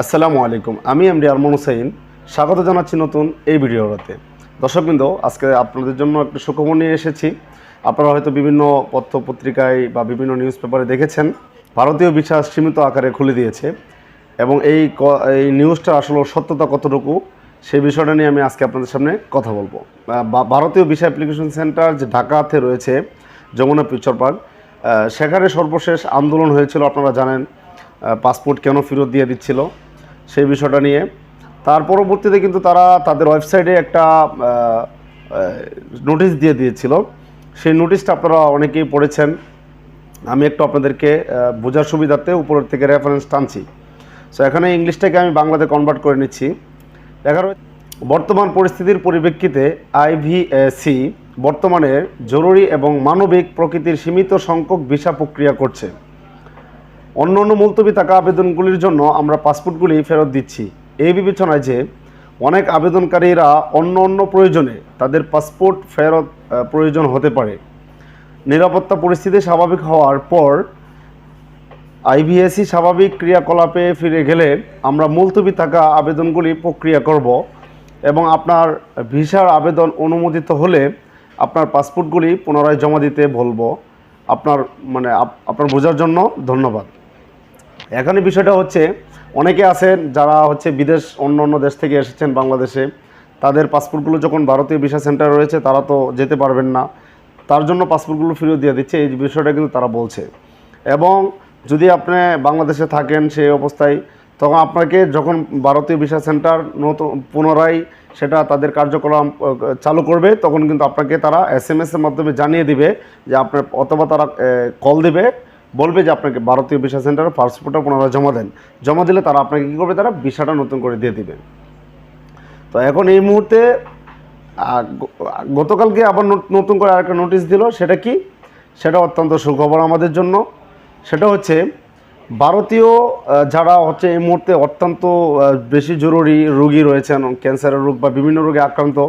আসসালামু আলাইকুম, আমি এমডি আরমান হুসাইন। স্বাগত জানাচ্ছি নতুন এই ভিডিওতে দর্শকবৃন্দ, আজকে আপনাদের জন্য একটু সুখবর নিয়ে এসেছি। আপনারা হয়তো বিভিন্ন পত্র পত্রিকায় বা বিভিন্ন নিউজ পেপারে দেখেছেন, ভারতীয় বিশ্বাস সীমিত আকারে খুলে দিয়েছে এবং এই এই নিউজটা আসলে সত্যতা কতটুকু সেই বিষয়টা নিয়ে আমি আজকে আপনাদের সামনে কথা বলব। ভারতীয় ভিসা অ্যাপ্লিকেশন সেন্টার যে ঢাকাতে রয়েছে, যমুনা পিকচার পার্ক সেখানে সর্বশেষ আন্দোলন হয়েছিল, আপনারা জানেন পাসপোর্ট কেন ফেরত দিয়ে দিচ্ছিল সেই বিষয়টা নিয়ে। তার পরবর্তীতে কিন্তু তারা তাদের ওয়েবসাইটে একটা নোটিশ দিয়ে দিয়েছিল। সেই নোটিশটা আপনারা অনেকেই পড়েছেন। আমি একটু আপনাদেরকে বোঝার সুবিধার্থে উপরের থেকে রেফারেন্স টানছি। সো এখানে ইংলিশটাকে আমি বাংলাতে কনভার্ট করে নিচ্ছি। দেখা বর্তমান পরিস্থিতির পরিপ্রেক্ষিতে আইভিএসি বর্তমানে জরুরি এবং মানবিক প্রকৃতির সীমিত সংখ্যক ভিসা প্রক্রিয়া করছে। অন্য অন্য মুলতবি থাকা আবেদনগুলির জন্য আমরা পাসপোর্টগুলি ফেরত দিচ্ছি। এই বিবেচনায় যে অনেক আবেদনকারীরা অন্য অন্য প্রয়োজনে তাদের পাসপোর্ট ফেরত প্রয়োজন হতে পারে। নিরাপত্তা পরিস্থিতি স্বাভাবিক হওয়ার পর আইভিএসি স্বাভাবিক ক্রিয়াকলাপে ফিরে গেলে আমরা মুলতবি থাকা আবেদনগুলি প্রক্রিয়া করব এবং আপনার ভিসার আবেদন অনুমোদিত হলে আপনার পাসপোর্টগুলি পুনরায় জমা দিতে বলব। আপনার মানে আপ- আপনার বোঝার জন্য ধন্যবাদ। এখানে বিষয়টা হচ্ছে, অনেকে আছেন যারা হচ্ছে বিদেশ, অন্য অন্য দেশ থেকে এসেছেন বাংলাদেশে, তাদের পাসপোর্টগুলো যখন ভারতীয় ভিসা সেন্টার রয়েছে, তারা তো যেতে পারবেন না। তার জন্য পাসপোর্টগুলো ফেরত দিয়ে দিচ্ছে, এই বিষয়টা কিন্তু তারা বলছে। এবং যদি আপনি বাংলাদেশে থাকেন সেই অবস্থায়, তখন আপনাকে যখন ভারতীয় ভিসা সেন্টার নতুন, পুনরায় সেটা তাদের কার্যক্রম চালু করবে, তখন কিন্তু আপনাকে তারা এস এর মাধ্যমে জানিয়ে দিবে যে আপনার, অথবা তারা কল দিবে বলবে যে আপনাকে ভারতীয় ভিসা সেন্টারে পাসপোর্টটা পুনরায় জমা দেন। জমা দিলে তারা আপনাকে কী করবে? তারা ভিসাটা নতুন করে দিয়ে দিবে। তো এখন এই মুহূর্তে গতকালকে আবার নত- নতুন করে আরেকটা নোটিশ দিল। সেটা কি? সেটা অত্যন্ত সুখবর আমাদের জন্য। সেটা হচ্ছে, ভারতীয় যারা হচ্ছে এই মুহূর্তে অত্যন্ত বেশি জরুরি রোগী রয়েছেন, ক্যান্সারের রোগ বা বিভিন্ন রোগে আক্রান্ত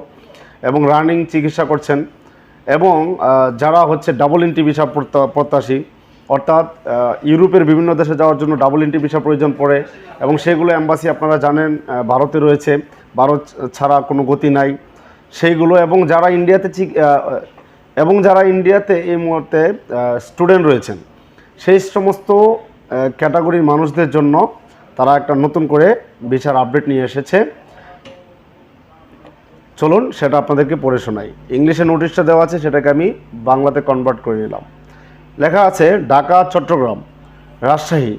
এবং রানিং চিকিৎসা করছেন এবং যারা হচ্ছে ডাবল ইন্টি ভিসা প্রত্যা- প্রত্যাশী অর্থাৎ ইউরোপের বিভিন্ন দেশে যাওয়ার জন্য ডাবল ইন্টি ভিসা প্রয়োজন পড়ে এবং সেগুলো অ্যাম্বাসি আপনারা জানেন ভারতে রয়েছে। ভারত ছাড়া কোনো গতি নাই। সেইগুলো এবং যারা ইন্ডিয়াতে এবং যারা ইন্ডিয়াতে এই মুহূর্তে স্টুডেন্ট রয়েছেন, সেই সমস্ত ক্যাটাগরির মানুষদের জন্য তারা একটা নতুন করে ভিসার আপডেট নিয়ে এসেছে। চলুন, সেটা আপনাদেরকে পড়ে শোনাই। ইংলিশে নোটিশটা দেওয়া আছে, সেটাকে আমি বাংলাতে কনভার্ট করে নিলাম। লেখা আছে ঢাকা, চট্টগ্রাম। রাজশাহী,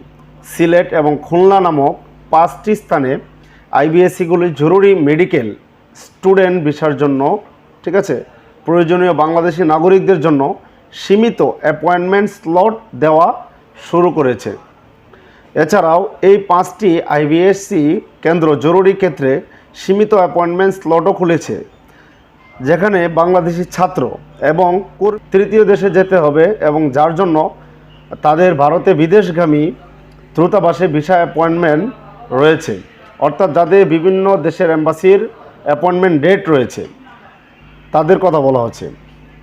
সিলেট এবং খুলনা নামক পাঁচটি স্থানে আইবিএসসিগুলি জরুরি মেডিকেল স্টুডেন্ট ভিসার জন্য, ঠিক আছে? প্রয়োজনীয় বাংলাদেশি নাগরিকদের জন্য সীমিত অ্যাপয়েন্টমেন্ট স্লট দেওয়া শুরু করেছে। এছাড়াও এই পাঁচটি আইবিএসসি কেন্দ্র জরুরি ক্ষেত্রে সীমিত অ্যাপয়েন্টমেন্ট স্লটও খুলেছে। যেখানে বাংলাদেশি ছাত্র এবং তৃতীয় দেশে যেতে হবে এবং যার জন্য তাদের ভারতে বিদেশগামী দ্রুতাবাসে ভিসা অ্যাপয়েন্টমেন্ট রয়েছে। অর্থাৎ যাদের বিভিন্ন দেশের এম্বাসির অ্যাপয়েন্টমেন্ট ডেট রয়েছে, তাদের কথা বলা হচ্ছে।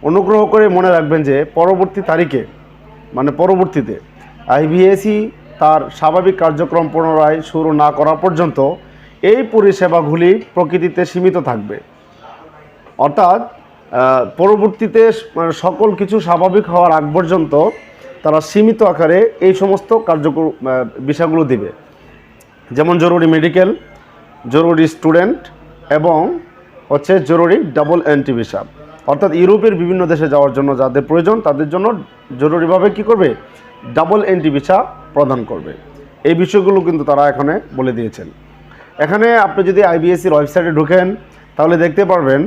অনুগ্রহ করে মনে রাখবেন যে পরবর্তী তারিখে মানে পরবর্তীতে আইভিএসি তার স্বাভাবিক কার্যক্রম পুনরায় শুরু না করা পর্যন্ত এই পরিষেবাগুলি প্রকৃতিতে সীমিত থাকবে। অর্থাৎ পরবর্তীতে সকল কিছু স্বাভাবিক হওয়ার আগ পর্যন্ত তারা সীমিত আকারে এই সমস্ত কার্যক্রম বিষয়গুলো দিবে। যেমন জরুরি মেডিকেল জরুরি স্টুডেন্ট এবং হচ্ছে জরুরি ডাবল এন্ট্রি ভিসা অর্থাৎ ইউরোপের বিভিন্ন দেশে যাওয়ার জন্য যাদের প্রয়োজন, তাদের জন্য জরুরিভাবে কি করবে? ডাবল এন্ট্রি ভিসা প্রদান করবে। এই বিষয়গুলো কিন্তু তারা এখানে বলে দিয়েছেন। এখানে আপনি যদি আইবিএসসির ওয়েবসাইটে ঢুকেন, তাহলে দেখতে পারবেন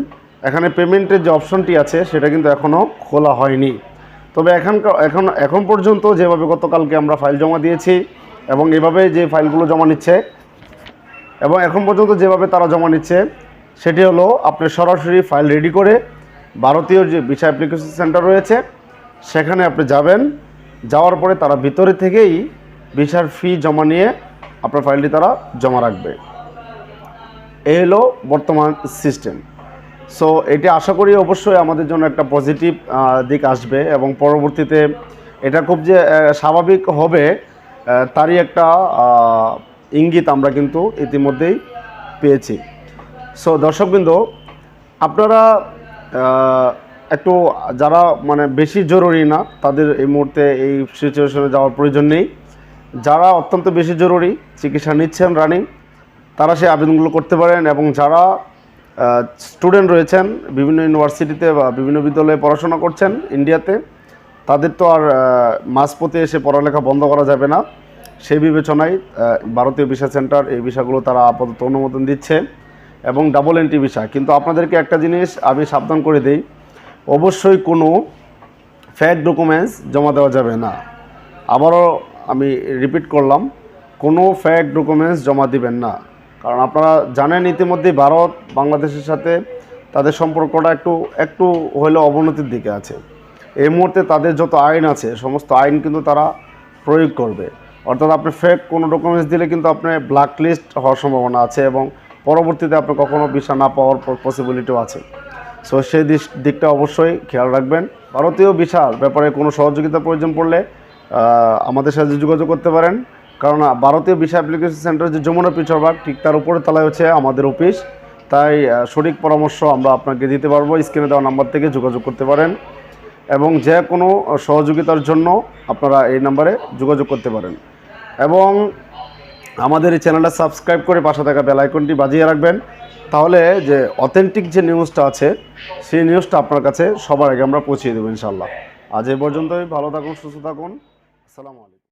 এখানে পেমেন্টের যে অপশনটি আছে, সেটা কিন্তু এখনও খোলা হয়নি। তবে এখানকার এখন এখন পর্যন্ত যেভাবে গতকালকে আমরা ফাইল জমা দিয়েছি এবং এভাবে যে ফাইলগুলো জমা নিচ্ছে, এবং এখন পর্যন্ত যেভাবে তারা জমা নিচ্ছে, সেটি হলো আপনি সরাসরি ফাইল রেডি করে ভারতীয় যে ভিসা অ্যাপ্লিকেশন সেন্টার রয়েছে, সেখানে আপনি যাবেন। যাওয়ার পরে তারা ভিতরে থেকেই ভিসার ফি জমা নিয়ে আপনার ফাইলটি তারা জমা রাখবে। এই হলো বর্তমান সিস্টেম। সো এটি আশা করি অবশ্যই আমাদের জন্য একটা পজিটিভ দিক আসবে এবং পরবর্তীতে এটা খুব যে স্বাভাবিক হবে তারই একটা ইঙ্গিত আমরা কিন্তু ইতিমধ্যেই পেয়েছি। সো দর্শকবৃন্দ, আপনারা একটু যারা মানে বেশি জরুরি না, তাদের এই মুহূর্তে এই সিচুয়েশনে যাওয়ার প্রয়োজন নেই। যারা অত্যন্ত বেশি জরুরি, চিকিৎসা নিচ্ছেন রানিং তারা সেই আবেদনগুলো করতে পারেন এবং যারা স্টুডেন্ট রয়েছেন, বিভিন্ন ইউনিভার্সিটিতে বা বিভিন্ন বিদ্যালয়ে পড়াশোনা করছেন ইন্ডিয়াতে তাদের তো আর মাঝপথে এসে পড়ালেখা বন্ধ করা যাবে না। সেই বিবেচনায় ভারতীয় ভিসা সেন্টার এই ভিসাগুলো তারা আপাতত অনুমোদন দিচ্ছে এবং ডাবল এন্ট্রি ভিসা কিন্তু আপনাদেরকে একটা জিনিস আমি সাবধান করে দিই, অবশ্যই কোনো ফ্যাক ডকুমেন্টস জমা দেওয়া যাবে না। আবারও আমি রিপিট করলাম, কোনো ফ্যাক ডকুমেন্টস জমা দিবেন না। কারণ আপনারা জানেন ইতিমধ্যে ভারত বাংলাদেশের সাথে তাদের সম্পর্কটা একটু একটু হলেও অবনতির দিকে আছে। এই মুহূর্তে তাদের যত আইন আছে, সমস্ত আইন কিন্তু তারা প্রয়োগ করবে। অর্থাৎ আপনি ফেক কোনো ডকুমেন্টস দিলে কিন্তু আপনি ব্ল্যাক লিস্ট হওয়ার সম্ভাবনা আছে এবং পরবর্তীতে আপনি কখনও ভিসা না পাওয়ার পসিবিলিটিও আছে। সো সেই দিকটা অবশ্যই খেয়াল রাখবেন। ভারতীয় ভিসার ব্যাপারে কোনো সহযোগিতা প্রয়োজন পড়লে আমাদের সাথে যোগাযোগ করতে পারেন। কারণ ভারতীয় ভিসা অ্যাপ্লিকেশন সেন্টার যে যমুনা পিছরবাগ ঠিক তার উপরে তলায় হচ্ছে আমাদের অফিস। তাই সঠিক পরামর্শ আমরা আপনাকে দিতে পারব, স্ক্রিনে দেওয়া নাম্বার থেকে যোগাযোগ করতে পারেন এবং যে কোনো সহযোগিতার জন্য আপনারা এই নাম্বারে যোগাযোগ করতে পারেন। এবং আমাদের এই চ্যানেলটা সাবস্ক্রাইব করে পাশে থাকা বেল আইকনটি বাজিয়ে রাখবেন। তাহলে যে অথেন্টিক যে নিউজটা আছে, সেই নিউজটা আপনার কাছে সবার আগে আমরা পৌঁছিয়ে দেবো ইনশাল্লাহ আজ এ পর্যন্তই, ভালো থাকুন, সুস্থ থাকুন। আসসালামু আলাইকুম।